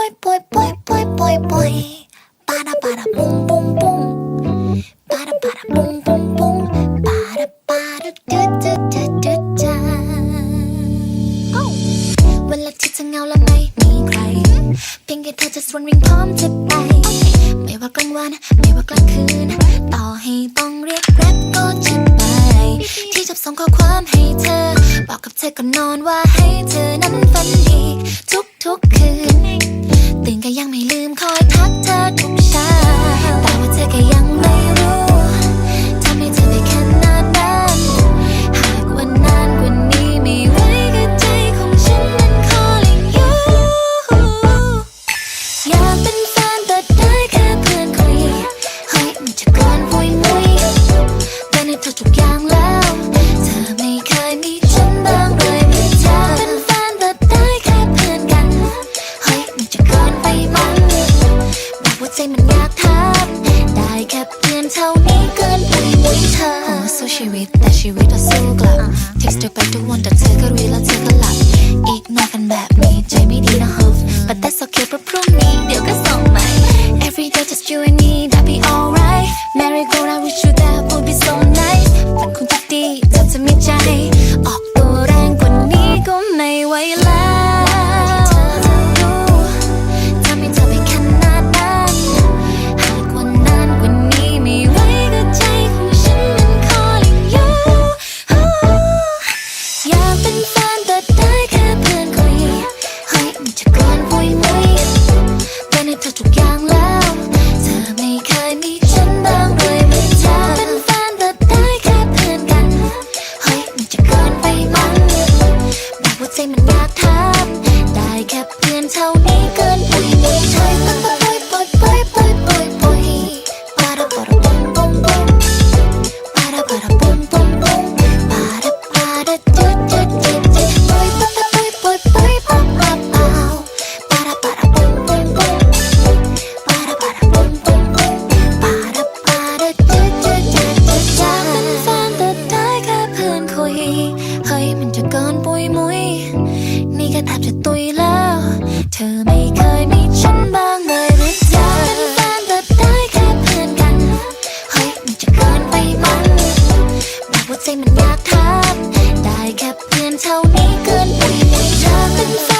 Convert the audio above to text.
boy, boy, boy, boy, boy, boy. Bada bada boom, boom, boom. Bada bada boom, boom, boom. Bada bada do do do do do. Oh. เวลาที่เธอเหงาและไม่มีใคร เพียงแค่เธอจะสวนวิ่งพร้อมจะไป ไม่ว่ากลางวันไม่ว่ากลางคืน ต่อให้ต้องเรียกแกร็บก็จะไป ที่จะส่งข้อความให้เธอ บอกกับเธอก่อนนอนว่าให้เธอนั้นฝันดี ทุกวันแต่เธอก็รีแล้วเธอก็หลับ อีกนอกกันแบบนี้ใจไม่ดีนะ h o but that's okay เพราะพรุ่งนี้เดี๋ยวก็ส่งใหม่ every day just you and me that be alright Merry go round with you that would be so nice ได้แค่เพื่อนเท่านี้เกินปุยมุยเแทบจะตุยแล้ว เธอไม่เคยมีฉันบ้างเลยหรืออยาเป็นแฟนแต่ได้แค่เพื่อนกัน เฮ้ยมันจะเกินไปมั้งบอกว่าใจมันอยากทำได้แค่เพื่อนเท่านี้เกินปุยมุยอเป็นแฟน